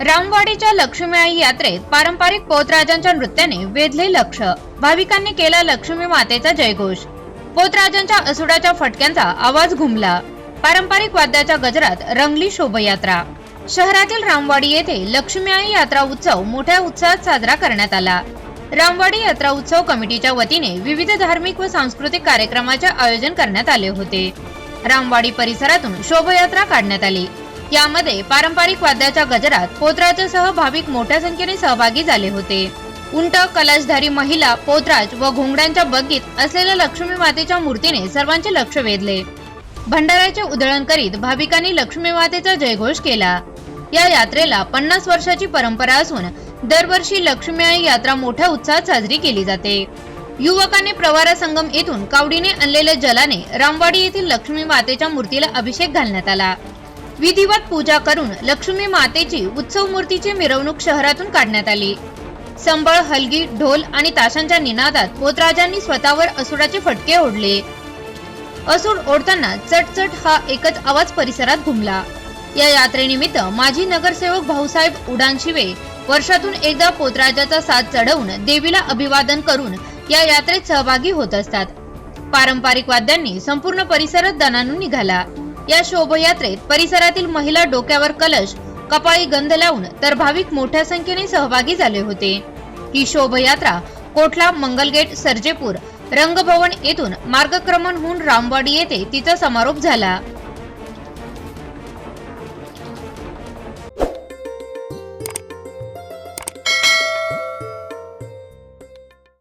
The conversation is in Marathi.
रामवाडीच्या लक्ष्मीआई यात्रेत पारंपरिक पोतराजांच्या नृत्याने वेधले लक्ष. भाविकांनी केला लक्ष्मी मातेचा जयघोष. पोतराजांच्या असुडाच्या फटक्यांचा आवाज घुमला. पारंपरिक वाद्याच्या गजरात रंगली शोभयात्रा. शहरातील रामवाडी येथे लक्ष्मीआई यात्रा उत्सव मोठ्या उत्साहात साजरा करण्यात आला. रामवाडी यात्रा उत्सव कमिटीच्या वतीने विविध धार्मिक व सांस्कृतिक कार्यक्रमाचे आयोजन करण्यात आले होते. रामवाडी परिसरातून शोभायात्रा काढण्यात आली. यामध्ये पारंपरिक वाद्याच्या गजरात पोतराजासह भाविक मोठ्या संख्येने सहभागी झाले होते. उंट कलशधारी महिला पोतराज व घोंगड्यांच्या बग्गीत असलेल्या लक्ष्मी मातेच्या मूर्तीने सर्वांचे लक्ष वेधले. भंडाऱ्याचे उधळण करीत भाविकांनी लक्ष्मी मातेचा जयघोष केला. या यात्रेला पन्नास वर्षाची परंपरा असून दरवर्षी लक्ष्मी आई यात्रा मोठ्या उत्साहात साजरी केली जाते. युवकांनी प्रवारा संगम येथून कावडीने आणलेल्या जलाने रामवाडी येथील लक्ष्मी मातेच्या मूर्तीला अभिषेक घालण्यात आला. विधिवत पूजा करून लक्ष्मी मातेची उत्सव मूर्तीची मिरवणूक शहरातून काढण्यात आली. संबळ हलगी ढोल आणि ताशांच्या निनादात पोतराजांनी स्वतःवर असुराचे फटके ओढले. असूड ओढताना चटचट हा एकच आवाज परिसरात घुमला. या यात्रेनिमित्त माजी नगरसेवक भाऊसाहेब उडानशिवे वर्षातून एकदा पोतराजाचा साथ चढवून देवीला अभिवादन करून या यात्रेत सहभागी होत असतात. पारंपरिक वाद्यांनी संपूर्ण परिसरात दणानून निघाला. या शोभयात्रेत परिसरातील महिला डोक्यावर कलश कपाळी गंध लावून तर भाविक मोठ्या संख्येने सहभागी झाले होते. ही शोभयात्रा कोठला मंगलगेट सर्जेपूर रंगभवन येथून मार्गक्रमण होऊन रामवाडी येथे तिचा समारोप झाला.